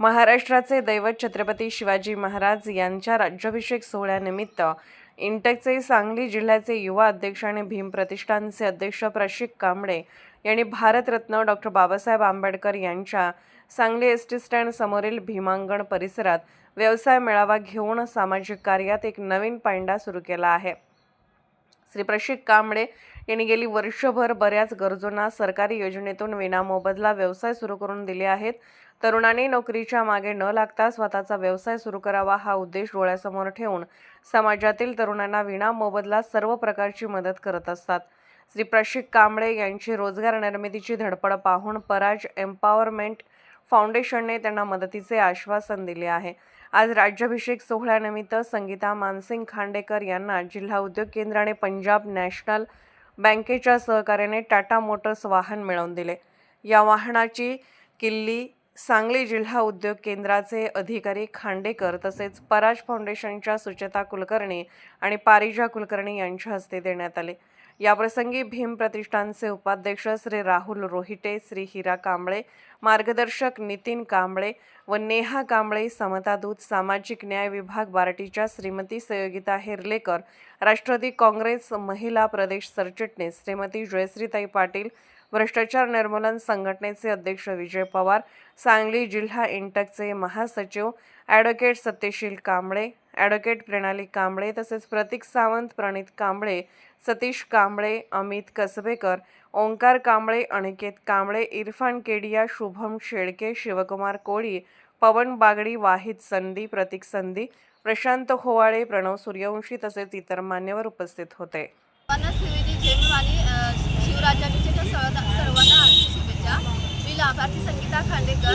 महाराष्ट्राचे दैवत छत्रपती शिवाजी महाराज यांच्या राज्याभिषेक सोहळ्यानिमित्त इंटेकचे सांगली जिल्ह्याचे युवा अध्यक्ष आणि भीम प्रतिष्ठानचे अध्यक्ष प्रशिक कांबळे यांनी भारतरत्न डॉक्टर बाबासाहेब आंबेडकर यांच्या सांगली एस टी स्टँड समोरील भीमांगण परिसरात व्यवसाय मेळावा घेऊन सामाजिक कार्यात एक नवीन पांडा सुरू केला आहे. श्री प्रशिक कांबळे यांनी गेली वर्षभर बऱ्याच गरजूंना सरकारी योजनेतून विनामोबदला व्यवसाय सुरू करून दिले आहेत. तरुणांनी नोकरीच्या मागे न लागता स्वतःचा व्यवसाय सुरू करावा हा उद्देश डोळ्यासमोर ठेवून समाजातील तरुणांना विनामोबदला सर्व प्रकारची मदत करत असतात. श्री प्रशिक कांबळे यांची रोजगार निर्मितीची धडपड पाहून पराज एम्पॉवरमेंट फाउंडेशनने त्यांना मदतीचे आश्वासन दिले आहे. आज राज्याभिषेक सोहळ्यानिमित्त संगीता मानसिंग खांडेकर यांना जिल्हा उद्योग केंद्राने पंजाब नॅशनल बँकेच्या सहकार्याने टाटा मोटर्स वाहन मिळवून दिले. या वाहनाची किल्ली सांगली जिल्हा उद्योग केंद्राचे अधिकारी खांडेकर तसेच पराज फाउंडेशनच्या सुचेता कुलकर्णी आणि पारिजा कुलकर्णी यांच्या हस्ते देण्यात आले. याप्रसंगी भीम प्रतिष्ठानचे उपाध्यक्ष श्री राहुल रोहिटे श्री हिरा कांबळे मार्गदर्शक नितीन कांबळे व नेहा कांबळे समतादूत सामाजिक न्याय विभाग बार्टीच्या श्रीमती सहयोगिता हेर्लेकर राष्ट्रवादी काँग्रेस महिला प्रदेश सरचिटणीस श्रीमती जयश्रीताई पाटील भ्रष्टाचार निर्मूलन संघटनेचे अध्यक्ष विजय पवार सांगली जिल्हा इंटकचे महासचिव ॲडव्होकेट सत्यशील कांबळे ॲडव्होकेट प्रणाली कांबळे तसेच प्रतीक सावंत प्रणित कांबळे सतीश कांबळे अमित कसबेकर ओंकार कांबळे अनिकेत कांबळे इरफान केडिया शुभम शेळके शिवकुमार कोळी पवन बागडी वाहिद संधी प्रतीक संधी प्रशांत होवाळे प्रणव सूर्यवंशी तसेच इतर मान्यवर उपस्थित होते सर्वांना शिवजी जय आणि अ, शिवराज्याभिषेकच्या सर्वांना सर्वांना हार्दिक शुभेच्छा मी लाभार्थी संगीता खांडेकर.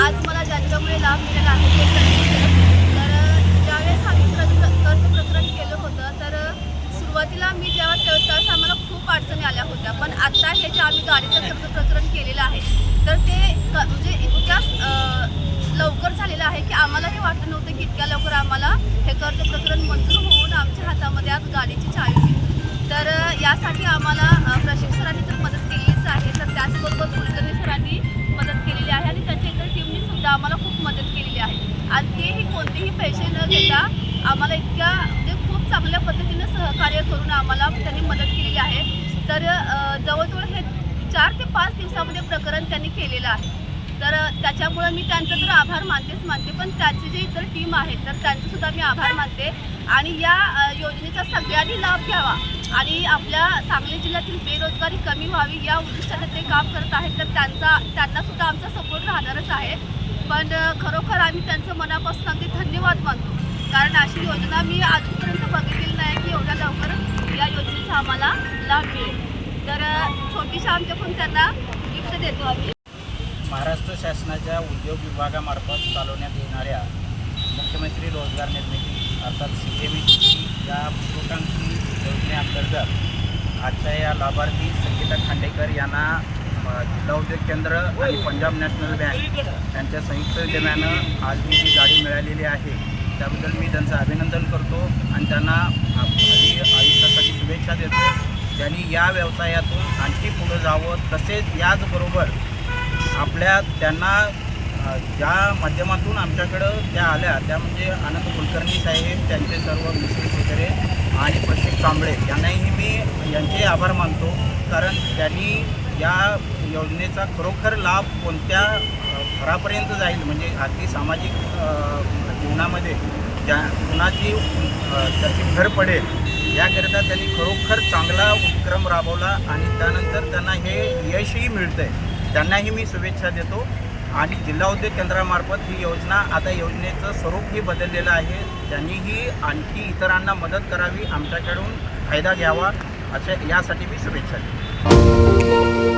आज मला ज्यांच्यामुळे लाभ मिळाला आहे ते तर ज्यावेळेस आम्ही कर्ज कर्ज प्रकरण केलं होतं तर सुरुवातीला मी जेव्हा त्या- त्यावेळेस आम्हाला खूप अडचणी आल्या होत्या. पण आत्ता हे जे आम्ही गाडीचं कर्ज प्रकरण केलेलं आहे तर ते म्हणजे इतक्या लवकर झालेलं आहे की आम्हाला हे वाटत नव्हतं की इतक्या लवकर आम्हाला हे कर्ज प्रकरण मंजूर होऊन आमच्या हातामध्ये आज गाडीची चावी तर यासाठी आम्हाला आम्हाला खूप मदत केलेली आहे. आणि तेही कोणतेही पैसे न घेता आम्हाला इतक्या म्हणजे खूप चांगल्या पद्धतीनं सहकार्य करून आम्हाला त्यांनी मदत केलेली आहे. तर जवळजवळ हे चार ते पाच दिवसामध्ये प्रकरण त्यांनी केलेलं आहे. तर त्याच्यामुळं मी त्यांचं तर आभार मानतेच मानते पण त्याची जी इतर टीम आहेत तर त्यांचेसुद्धा मी आभार मानते. आणि या योजनेचा सगळ्यांनी लाभ घ्यावा आणि आपल्या सांगली जिल्ह्यातील बेरोजगारी कमी व्हावी या उद्दिष्टाने ते काम करत आहेत तर त्यांचा त्यांनासुद्धा आमचा सपोर्ट राहणारच आहे. पण खरोखर आम्ही त्यांचं मनापासून अगदी धन्यवाद मानतो. कारण अशी योजना मी अजूनपर्यंत बघितलेली नाही की एवढ्या लवकर या योजनेचा आम्हाला लाभ मिळेल. तर छोटीशा आमच्याकडून त्यांना गिफ्ट देतो आम्ही. महाराष्ट्र शासनाच्या उद्योग विभागामार्फत चालवण्यात येणाऱ्या मुख्यमंत्री रोजगार निर्मिती अर्थात सी एम या महत्वाकांक्षी योजनेअंतर्गत आजच्या या लाभार्थी संगीता खांडेकर यांना जिल्हा उद्योग केंद्र आणि पंजाब नॅशनल बँक यांच्या संयुक्त विद्यमानं आज ही जी गाडी मिळालेली आहे त्याबद्दल मी त्यांचं अभिनंदन करतो आणि त्यांना आ- आयुष्यासाठी शुभेच्छा देतो. त्यांनी या व्यवसायातून आणखी पुढं जावं तसेच याचबरोबर आपल्या त्यांना ज्या माध्यमातून आमच्याकडं त्या आल्या त्या म्हणजे आनंद कुलकर्णी साहेब त्यांचे सर्व मिसेस वगैरे आणि प्रशिक कांबळे यांनाही मी यांचे आभार मानतो. कारण त्यांनी या योजनेचा खरोखर लाभ कोणत्या घरापर्यंत जाईल? म्हणजे अगदी सामाजिक जीवनामध्ये ज्या कुणाची त्याची भर पडेल याकरिता त्यांनी खरोखर चांगला उपक्रम राबवला आणि त्यानंतर त्यांना हे यशही मिळतं आहे त्यांनाही मी शुभेच्छा देतो. आणि जिल्हा उद्योग केंद्रामार्फत ही योजना आता योजनेचं स्वरूपही बदललेलं आहे. त्यांनीही आणखी इतरांना मदत करावी आमच्याकडून फायदा घ्यावा अशा यासाठी मी शुभेच्छा देतो. Música